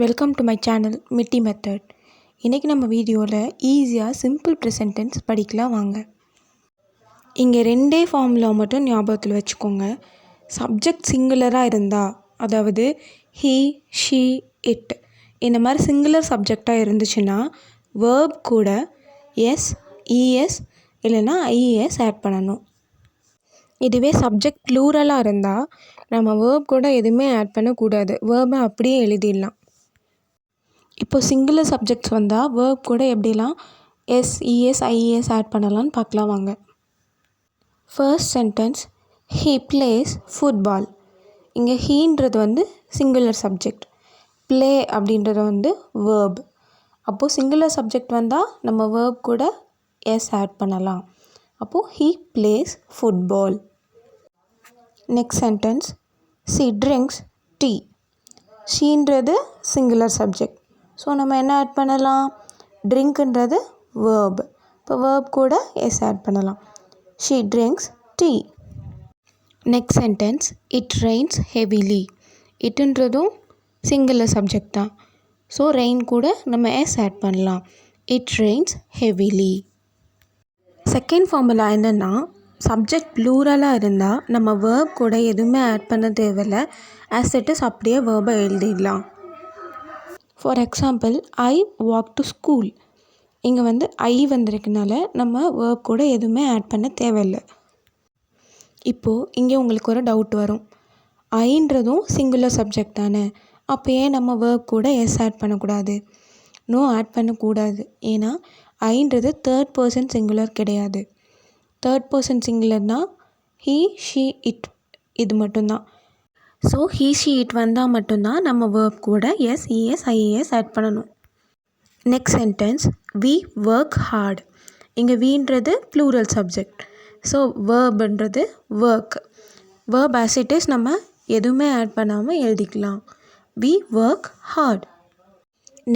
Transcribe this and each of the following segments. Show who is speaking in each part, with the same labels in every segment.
Speaker 1: Welcome to my channel Mitti method இன்றைக்கி நம்ம வீடியோவில் ஈஸியாக சிம்பிள் ப்ரெசன்ட் டென்ஸ் படிக்கலாம் வாங்க. இங்கே ரெண்டே ஃபார்முலா மட்டும் ஞாபகத்தில் வச்சுக்கோங்க. சப்ஜெக்ட் சிங்குலராக இருந்தால் அதாவது ஹீ ஷீ இட் இந்த மாதிரி சிங்குலர் சப்ஜெக்டாக இருந்துச்சுன்னா வேர்ப் கூட எஸ் இஎஸ் இல்லைன்னா ஐஇஎஸ் ஆட் பண்ணணும். இதுவே சப்ஜெக்ட் ப்ளூரலாக இருந்தால் நம்ம வேர்ப் கூட எதுவுமே ஆட் பண்ணக்கூடாது. வேர்பை அப்படியே எழுதிடலாம். இப்போ சிங்குலர் சப்ஜெக்ட்ஸ் வந்தால் வேர்ப் கூட எப்படிலாம்? S es e, IES add e, பண்ணலான்னு பார்க்கலாம் வாங்க. First sentence he plays football இங்கே ஹீன்றது வந்து சிங்குலர் சப்ஜெக்ட் ப்ளே அப்படின்றது வந்து வேர்ப் அப்போது சிங்குலர் சப்ஜெக்ட் வந்தால் நம்ம வேர்ப் கூட எஸ் ஆட் பண்ணலாம். அப்போது he plays football next sentence she drinks tea ஷீன்றது singular subject so நம்ம என்ன ஆட் பண்ணலாம்? ட்ரிங்க்குன்றது வேர்ப் இப்போ வேர்ப் கூட எஸ் ஆட் பண்ணலாம். She drinks tea next sentence it rains heavily இட்டுன்றதும் சிங்கிளில் சப்ஜெக்ட் தான். ஸோ ரெயின் கூட நம்ம எஸ் ஆட் பண்ணலாம். It rains heavily second formula என்னென்னா சப்ஜெக்ட் ப்ளூரலாக இருந்தால் நம்ம வேர்ப் கூட எதுவுமே ஆட் பண்ண தேவையில்ல. ஆஸ் இட் இஸ் அப்படியே வேர்பை எழுதிடலாம். For example I walk to school இங்கே வந்து ஐ வந்திருக்கனால நம்ம வேர்ப் கூட எதுவுமே ஆட் பண்ண தேவையில்லை. இப்போது இங்கே உங்களுக்கு ஒரு டவுட் வரும். ஐன்றதும் சிங்குலர் சப்ஜெக்ட் தானே. அப்போ ஏன் நம்ம வேர்ப் கூட எஸ் ஆட் பண்ணக்கூடாது. நோ ஆட் பண்ணக்கூடாது. ஏன்னா ஐன்றது தேர்ட் பர்சன் சிங்குலர் கிடையாது. தேர்ட் பர்சன் சிங்குலர்னால் ஹீ ஷீ இட் இது மட்டும்தான். ஸோ ஹீ ஷீ இட் வந்தால் மட்டும்தான் நம்ம வேர்ப் கூட எஸ் இஎஸ் ஐஏஎஸ் ஆட் பண்ணணும். Next sentence we work hard இங்கே வீன்றது plural subject so வேர்புன்றது work verb as it is நம்ம எதுவுமே ஆட் பண்ணாமல் எழுதிக்கலாம். We work hard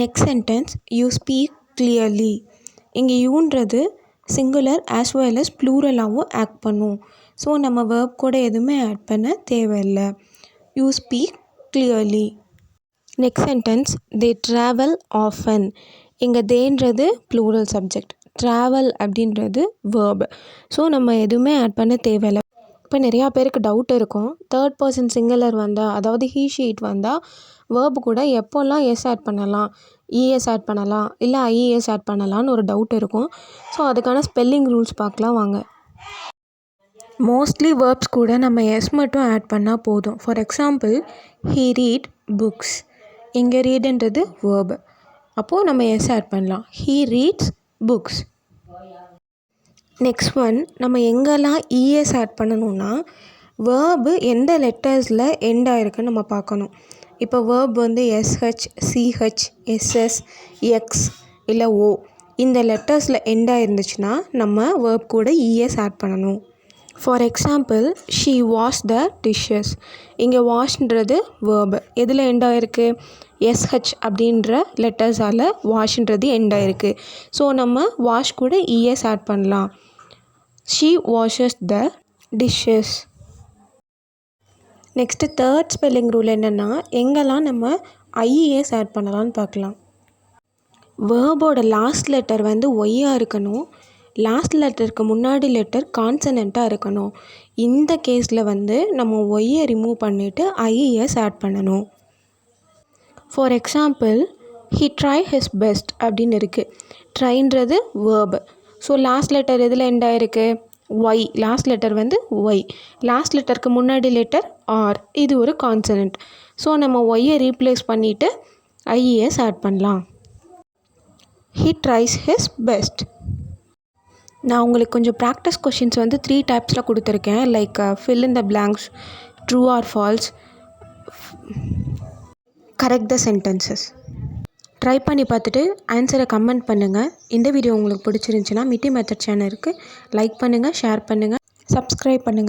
Speaker 1: next sentence you speak clearly இங்கே யூன்றது சிங்குலர் ஆஸ் வெல் அஸ் ப்ளூரலாகவும் ஆக்ட் பண்ணும். ஸோ நம்ம வேர்ப் கூட எதுவுமே ஆட் பண்ண தேவையில்லை. You speak clearly next sentence they travel often இங்கே தேன்றது ப்ளூரல் சப்ஜெக்ட் ட்ராவல் அப்படின்றது வேர்ப் ஸோ நம்ம எதுவுமே ஆட் பண்ண தேவையில்லை. இப்போ நிறையா பேருக்கு டவுட் இருக்கும். தேர்ட் பர்சன் சிங்குலர் வந்தால் அதாவது ஹீ ஷீட் வந்தால் வேர்பு கூட எப்போல்லாம் எஸ் ஆட் பண்ணலாம்? இஎஸ் ஆட் பண்ணலாம்? இல்லை ஐஇஎஸ் ஆட் பண்ணலான்னு ஒரு டவுட் இருக்கும். ஸோ அதுக்கான ஸ்பெல்லிங் ரூல்ஸ் பார்க்கலாம் வாங்க. மோஸ்ட்லி வேர்ப்ஸ் கூட நம்ம எஸ் மட்டும் ஆட் பண்ணால் போதும். For example he read books இங்கே ரீடுன்றது வேர்பு அப்போது நம்ம எஸ் ஆட் பண்ணலாம். He reads books next one நம்ம எங்கெல்லாம் இஎஸ் ஆட் பண்ணணும்னா வேர்பு எந்த லெட்டர்ஸில் எண்ட் ஆகிருக்குன்னு நம்ம பார்க்கணும். இப்போ வேர்ப் வந்து எஸ்ஹெச் சிஹெச் எஸ்எஸ் எக்ஸ் இல்லை ஓ இந்த லெட்டர்ஸில் எண்ட் ஆயிருந்துச்சுன்னா நம்ம வேர்ப் கூட இஎஸ் ஆட் பண்ணணும். For example she wash the dishes இங்கே வாஷ்ன்றது வேர்பு எதில் எண்ட் ஆகிருக்கு எஸ்ஹெச் அப்படின்ற லெட்டர்ஸால் வாஷ்ன்றது எண்ட் ஆகிருக்கு ஸோ நம்ம வாஷ் கூட இஎஸ் ஆட் பண்ணலாம். She washes the dishes next third spelling rule என்னென்னா எங்கெல்லாம் நம்ம ஐஇஎஸ் ஆட் பண்ணலான்னு பார்க்கலாம். வேர்போட லாஸ்ட் லெட்டர் வந்து ஒய்யாக இருக்கணும். லாஸ்ட் லெட்டருக்கு முன்னாடி லெட்டர் கான்சனண்ட்டாக இருக்கணும். இந்த கேஸில் வந்து நம்ம ஒய்யை ரிமூவ் பண்ணிவிட்டு ஐஇஎஸ் ஆட் பண்ணணும். For example he try his best அப்படின்னு இருக்குது ட்ரைன்றது வேர்பு ஸோ லாஸ்ட் லெட்டர் எதில் எண்ட் ஆகிருக்கு ஒய் லாஸ்ட் லெட்டர் வந்து ஒய் லாஸ்ட் லெட்டருக்கு முன்னாடி லெட்டர் ஆர் இது ஒரு கான்சனண்ட் ஸோ நம்ம ஒய்யை ரீப்ளேஸ் பண்ணிவிட்டு ஐஇஎஸ் ஆட் பண்ணலாம். ஹி ட்ரைஸ் ஹிஸ் பெஸ்ட் நான் உங்களுக்கு கொஞ்சம் ப்ராக்டிஸ் கொஷின்ஸ் வந்து த்ரீ டைப்ஸில் கொடுத்துருக்கேன். Like fill in the blanks true or false correct the sentences try பண்ணி பார்த்துட்டு ஆன்சரை கமெண்ட் பண்ணுங்கள் இந்த வீடியோ உங்களுக்கு பிடிச்சிருந்துச்சின்னா மிட்டி மெத்தட் சேனலுக்கு லைக் பண்ணுங்கள் ஷேர் பண்ணுங்கள் சப்ஸ்கிரைப் பண்ணுங்கள்